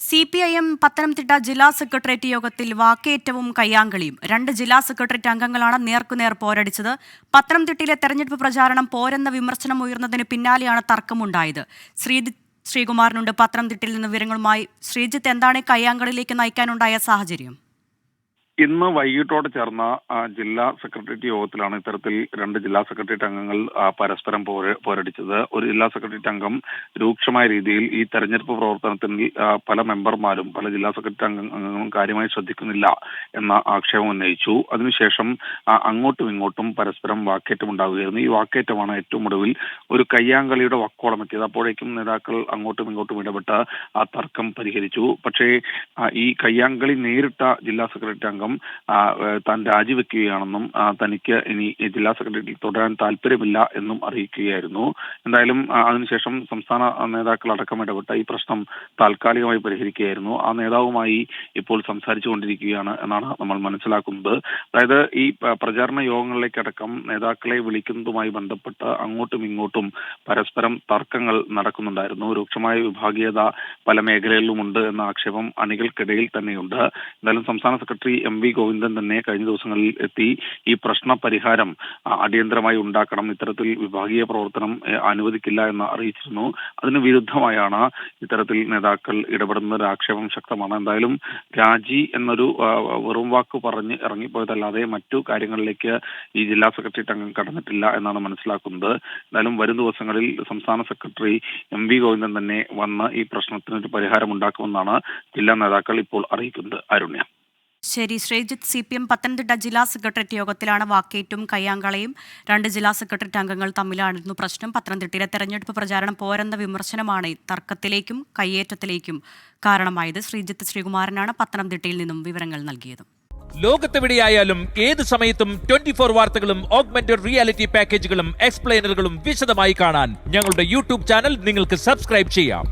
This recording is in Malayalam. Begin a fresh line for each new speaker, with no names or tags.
C P I M Pathanamthitta ജില്ലാ സെക്രട്ടേറിയറ്റ് യോഗത്തിൽ വാക്കേറ്റവും കയ്യാങ്കളിയും. രണ്ട് ജില്ലാ സെക്രട്ടേറിയറ്റ് അംഗങ്ങളാണ് നേർക്കുനേർ പോരടിച്ചത്. പത്തനംതിട്ടയിലെ തെരഞ്ഞെടുപ്പ് പ്രചാരണം പോരെന്ന വിമർശനം ഉയർന്നതിന് പിന്നാലെയാണ് തർക്കമുണ്ടായത്. ശ്രീ ശ്രീകുമാറിനുണ്ട് പത്തനംതിട്ടയിൽ നിന്ന് വിവരങ്ങളുമായി. ശ്രീജിത്ത് എന്താണ് കയ്യാങ്കളിയിലേക്ക് നയിക്കാനുണ്ടായ സാഹചര്യം?
ഇന്ന് വൈകിട്ടോടെ ചേർന്ന ജില്ലാ സെക്രട്ടേറിയറ്റ് യോഗത്തിലാണ് ഇത്തരത്തിൽ രണ്ട് ജില്ലാ സെക്രട്ടേറിയറ്റ് അംഗങ്ങൾ പരസ്പരം പോര പോരടിച്ചത്. ഒരു ജില്ലാ സെക്രട്ടേറിയറ്റ് അംഗം രൂക്ഷമായ രീതിയിൽ ഈ തെരഞ്ഞെടുപ്പ് പ്രവർത്തനത്തിൽ പല മെമ്പർമാരും പല ജില്ലാ സെക്രട്ടറി അംഗ- അംഗങ്ങളും കാര്യമായി ശ്രദ്ധിക്കുന്നില്ല എന്ന ആക്ഷേപം ഉന്നയിച്ചു. അതിനുശേഷം അങ്ങോട്ടും ഇങ്ങോട്ടും പരസ്പരം വാക്കേറ്റം ഉണ്ടാവുകയായിരുന്നു. ഈ വാക്കേറ്റമാണ് ഏറ്റവും ഒടുവിൽ ഒരു കയ്യാങ്കളിയുടെ വക്കോളം എത്തിയത്. അപ്പോഴേക്കും നേതാക്കൾ അങ്ങോട്ടും ഇങ്ങോട്ടും ഇടപെട്ട് ആ തർക്കം പരിഹരിച്ചു. പക്ഷേ ഈ കയ്യാങ്കളി നേരിട്ട ജില്ലാ സെക്രട്ടറി അംഗം ഏഹ്, താൻ രാജിവെക്കുകയാണെന്നും തനിക്ക് ഇനി ജില്ലാ സെക്രട്ടറിയിൽ തുടരാൻ താല്പര്യമില്ല എന്നും അറിയിക്കുകയായിരുന്നു. എന്തായാലും അതിനുശേഷം സംസ്ഥാന നേതാക്കൾ അടക്കം ഇടപെട്ട ഈ പ്രശ്നം താൽക്കാലികമായി പരിഹരിക്കുകയായിരുന്നു. ആ നേതാവുമായി ഇപ്പോൾ സംസാരിച്ചു കൊണ്ടിരിക്കുകയാണ് എന്നാണ് നമ്മൾ മനസ്സിലാക്കുന്നത്. അതായത് ഈ പ്രചാരണ യോഗങ്ങളിലേക്കടക്കം നേതാക്കളെ വിളിക്കുന്നതുമായി ബന്ധപ്പെട്ട് അങ്ങോട്ടും ഇങ്ങോട്ടും പരസ്പരം തർക്കങ്ങൾ നടക്കുന്നുണ്ടായിരുന്നു. രൂക്ഷമായ വിഭാഗീയത പല മേഖലകളിലുമുണ്ട് എന്ന ആക്ഷേപം അണികൾക്കിടയിൽ തന്നെയുണ്ട്. എന്തായാലും സംസ്ഥാന സെക്രട്ടറി എം. വി ഗോവിന്ദൻ തന്നെ കഴിഞ്ഞ ദിവസങ്ങളിൽ എത്തി ഈ പ്രശ്ന പരിഹാരം അടിയന്തരമായി ഉണ്ടാക്കണം ഇത്തരത്തിൽ വിഭാഗീയ പ്രവർത്തനം അനുവദിക്കില്ല എന്ന് അറിയിച്ചിരുന്നു. അതിന് വിരുദ്ധമായാണ് ഇത്തരത്തിൽ നേതാക്കൾ ഇടപെടുന്ന ഒരു ആക്ഷേപം ശക്തമാണ്. എന്തായാലും രാജി എന്നൊരു വെറും വാക്ക് പറഞ്ഞ് ഇറങ്ങിപ്പോയതല്ലാതെ മറ്റു കാര്യങ്ങളിലേക്ക് ഈ ജില്ലാ സെക്രട്ടറിയേറ്റ് അംഗം കടന്നിട്ടില്ല എന്നാണ് മനസ്സിലാക്കുന്നത്. എന്തായാലും വരും ദിവസങ്ങളിൽ സംസ്ഥാന സെക്രട്ടറി എം വി ഗോവിന്ദൻ തന്നെ വന്ന് ഈ പ്രശ്നത്തിനൊരു പരിഹാരം ഉണ്ടാക്കുമെന്നാണ് ജില്ലാ നേതാക്കൾ ഇപ്പോൾ അറിയിക്കുന്നത്. അരുണ്യ.
ശരി Sreejith C P M Pathanamthitta ജില്ലാ സെക്രട്ടേറിയറ്റ് യോഗത്തിലാണ് വാക്കേറ്റും കയ്യാങ്കളയും രണ്ട് ജില്ലാ സെക്രട്ടേറിയറ്റ് അംഗങ്ങൾ തമ്മിലായിരുന്നു പ്രശ്നം. പത്തനംതിട്ടയിലെ തെരഞ്ഞെടുപ്പ് പ്രചാരണം പോരെന്ന വിമർശനമാണ് തർക്കത്തിലേക്കും കയ്യേറ്റത്തിലേക്കും കാരണമായത്. ശ്രീജിത്ത് ശ്രീകുമാരനാണ് പത്തനംതിട്ടയിൽ നിന്നും വിവരങ്ങൾ നൽകിയത്.
ലോകത്തെവിടെയായാലും ഏത് സമയത്തും ട്വന്റി ഫോർ വാർത്തകളും ഓഗ്മെന്റഡ് റിയാലിറ്റി പാക്കേജുകളും എക്സ്പ്ലെയിനറുകളും വിശദമായി കാണാൻ ഞങ്ങളുടെ യൂട്യൂബ് ചാനൽ നിങ്ങൾക്ക് സബ്സ്ക്രൈബ് ചെയ്യാം.